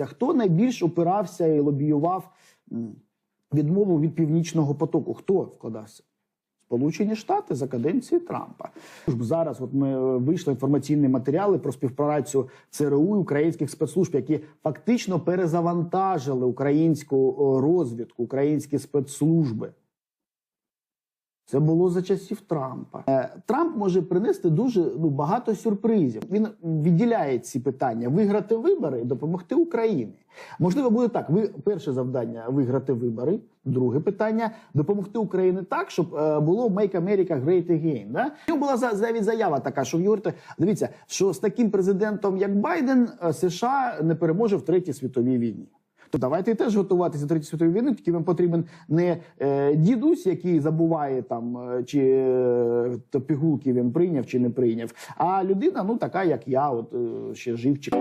Хто найбільш опирався і лобіював відмову від північного потоку? Хто вкладався? Сполучені Штати за каденції Трампа. Зараз от ми е, вийшли інформаційні матеріали про співпрацю ЦРУ і українських спецслужб, які фактично перезавантажили українську розвідку, українські спецслужби. Це було за часів Трампа. Е, Трамп може принести дуже ну, багато сюрпризів. Він відділяє ці питання: виграти вибори і допомогти Україні. Можливо, буде так. Ви перше завдання виграти вибори. Друге питання допомогти Україні так, щоб е, було Make America Great Again. Да? У була навіть заява така, що говорите, дивіться, що з таким президентом, як Байден, е, США не переможе в третій світовій війні. То давайте теж готуватися до третьої світової війни. Тільки вам потрібен не е, дідусь, який забуває там, е, чи е, то пігулки він прийняв чи не прийняв, а людина, ну така як я, от е, ще живчик.